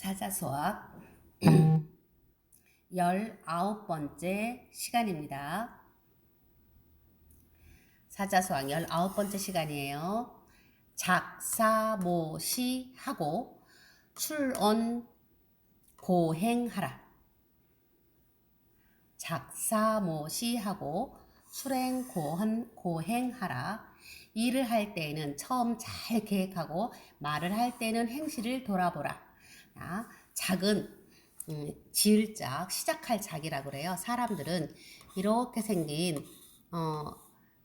사자수학 열아홉 번째 시간입니다. 사자수학 열아홉 번째 시간이에요. 작사모시 하고 출언 고행하라. 작사모시 하고 출행 고헌 고행하라. 일을 할 때는 처음 잘 계획하고 말을 할 때는 행실을 돌아보라. 자, 작은 음, 지을 작, 시작할 작이라고 그래요. 사람들은 이렇게 생긴 어,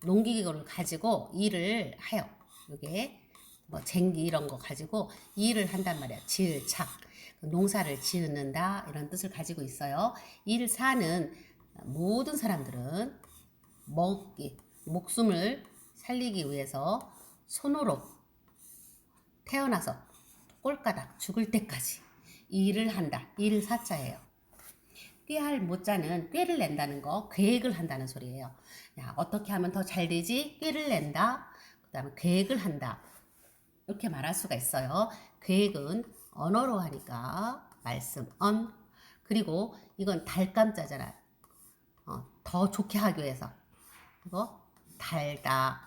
농기계를 가지고 일을 해요. 이게 뭐 쟁기 이런 거 가지고 일을 한단 말이야. 지을 착. 농사를 지은다 이런 뜻을 가지고 있어요. 일 사는 모든 사람들은 먹기, 목숨을 살리기 위해서 손으로 태어나서 꼴까닥 죽을 때까지 일을 한다. 일을 사자예요. 꾀할 못자는 꾀를 낸다는 거, 계획을 한다는 소리예요. 야, 어떻게 하면 더 잘 되지? 꾀를 낸다. 그 다음에 계획을 한다. 이렇게 말할 수가 있어요. 계획은 언어로 하니까 말씀 언 그리고 이건 달감자잖아. 어, 더 좋게 하기 위해서 이거 달다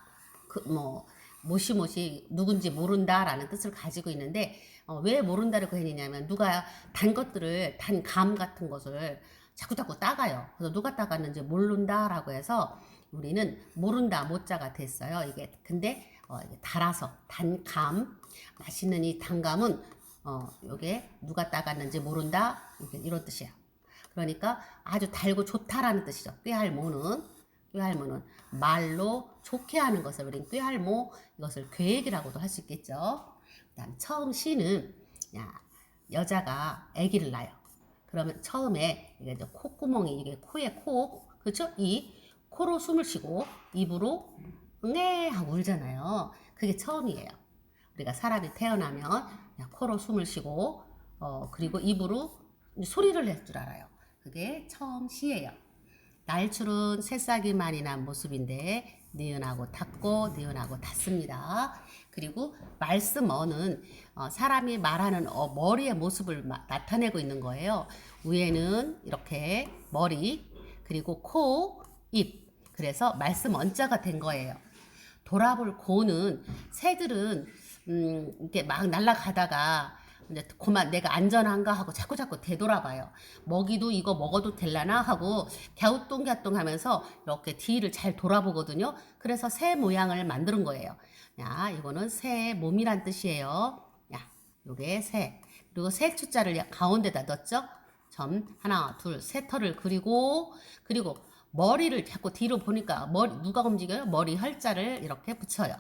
그뭐 모시모시 누군지 모른다라는 뜻을 가지고 있는데 어, 왜 모른다라고 했느냐면 누가 단 것들을 단 감 같은 것을 자꾸 자꾸 따가요. 그래서 누가 따갔는지 모른다라고 해서 우리는 모른다 모자가 됐어요. 이게 근데 어, 이게 달아서 단감 맛있는 이 단감은 어, 요게 누가 따갔는지 모른다 이게 이런 뜻이야. 그러니까 아주 달고 좋다라는 뜻이죠. 꾀할 모는 꾀할모는 말로 좋게 하는 것을 우린 꾀할모 이것을 계획이라고도 할 수 있겠죠. 그다음 처음 시는 야, 여자가 아기를 낳아요. 그러면 처음에 이게 이제 콧구멍이 이게 코에 코 그렇죠? 이 코로 숨을 쉬고 입으로 응애 하고 울잖아요. 그게 처음이에요. 우리가 사람이 태어나면 야, 코로 숨을 쉬고 어 그리고 입으로 소리를 낼 줄 알아요. 그게 처음 시예요. 날출은 새싹이 많이 난 모습인데 니은하고 닿고 니은하고 닿습니다. 그리고 말씀어는 어, 사람이 말하는 어, 머리의 모습을 마, 나타내고 있는 거예요. 위에는 이렇게 머리 그리고 코, 입 그래서 말씀 언자가 된 거예요. 돌아볼 고는 새들은 음, 이렇게 막 날아가다가 이제 그만 내가 안전한가 하고 자꾸 자꾸 되돌아봐요. 먹이도 이거 먹어도 될라나 하고 갸우뚱갸뚱 하면서 이렇게 뒤를 잘 돌아보거든요. 그래서 새 모양을 만드는 거예요. 야, 이거는 새의 몸이란 뜻이에요. 야, 요게 새. 그리고 새 추자를 가운데다 넣었죠? 점 하나, 둘, 세 털을 그리고 그리고 머리를 자꾸 뒤로 보니까 머리 누가 움직여요? 머리 혈자를 이렇게 붙여요.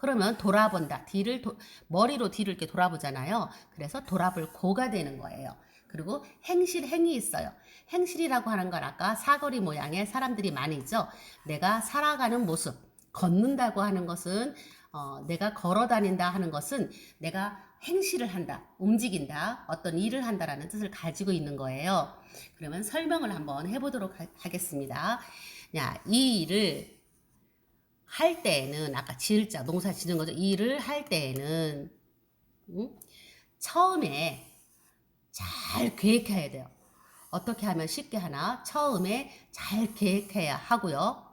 그러면 돌아본다. 뒤를 도, 머리로 뒤를 이렇게 돌아보잖아요. 그래서 돌아볼 고가 되는 거예요. 그리고 행실 행이 있어요. 행실이라고 하는 건 아까 사거리 모양의 사람들이 많이 있죠. 내가 살아가는 모습, 걷는다고 하는 것은 어, 내가 걸어 다닌다 하는 것은 내가 행실을 한다, 움직인다, 어떤 일을 한다라는 뜻을 가지고 있는 거예요. 그러면 설명을 한번 해보도록 하, 겠습니다 야, 이 일을 할 때에는 아까 지을 자 농사 지는 거죠. 일을 할 때에는 음? 처음에 잘 계획해야 돼요. 어떻게 하면 쉽게 하나? 처음에 잘 계획해야 하고요.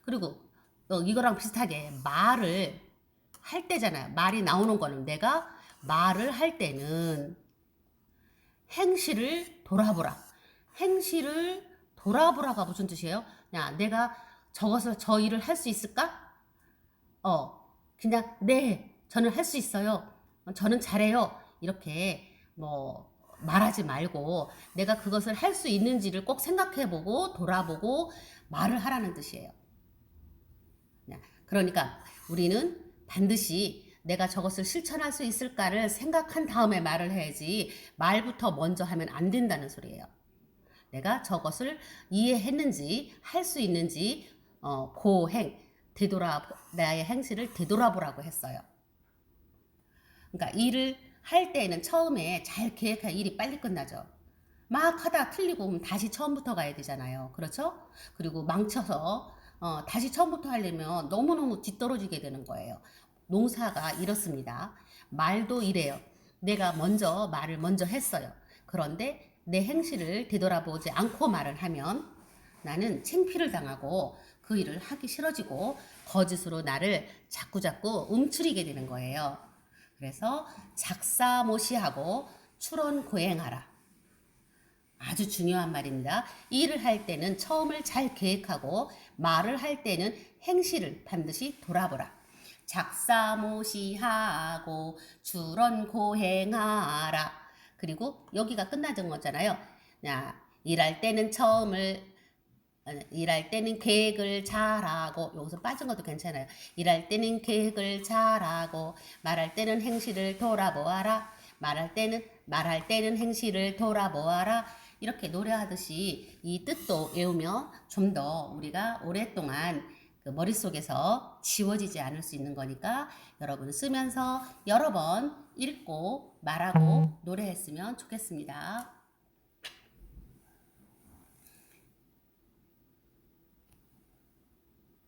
그리고 또 이거랑 비슷하게 말을 할 때잖아요. 말이 나오는 거는 내가 말을 할 때는 행실을 돌아보라. 행실을 돌아보라가 무슨 뜻이에요? 야, 내가 적어서 저 일을 할 수 있을까? 어, 그냥 네, 저는 할 수 있어요. 저는 잘해요. 이렇게 뭐 말하지 말고 내가 그것을 할 수 있는지를 꼭 생각해보고 돌아보고 말을 하라는 뜻이에요. 그러니까 우리는 반드시 내가 저것을 실천할 수 있을까를 생각한 다음에 말을 해야지 말부터 먼저 하면 안 된다는 소리예요. 내가 저것을 이해했는지 할 수 있는지 어, 고행 되돌아 나의 행실을 되돌아보라고 했어요. 그러니까 일을 할 때는 처음에 잘 계획한 일이 빨리 끝나죠. 막 하다 틀리고 오면 다시 처음부터 가야 되잖아요. 그렇죠? 그리고 망쳐서 어, 다시 처음부터 하려면 너무너무 뒤떨어지게 되는 거예요. 농사가 이렇습니다. 말도 이래요. 내가 먼저 말을 먼저 했어요. 그런데 내 행실을 되돌아보지 않고 말을 하면 나는 창피를 당하고 그 일을 하기 싫어지고 거짓으로 나를 자꾸자꾸 움츠리게 되는 거예요. 그래서 작사모시하고 출원 고행하라. 아주 중요한 말입니다. 일을 할 때는 처음을 잘 계획하고 말을 할 때는 행실을 반드시 돌아보라. 작사모시하고 출원고행하라. 그리고 여기가 끝나는 거잖아요. 야, 일할 때는 처음을 어, 일할 때는 계획을 잘하고 여기서 빠진 것도 괜찮아요. 일할 때는 계획을 잘하고 말할 때는 행실을 돌아보아라. 말할 때는 말할 때는 행실을 돌아보아라. 이렇게 노래하듯이 이 뜻도 외우면 좀 더 우리가 오랫동안 그 머릿속에서 지워지지 않을 수 있는 거니까 여러분 쓰면서 여러 번 읽고 말하고 노래했으면 좋겠습니다.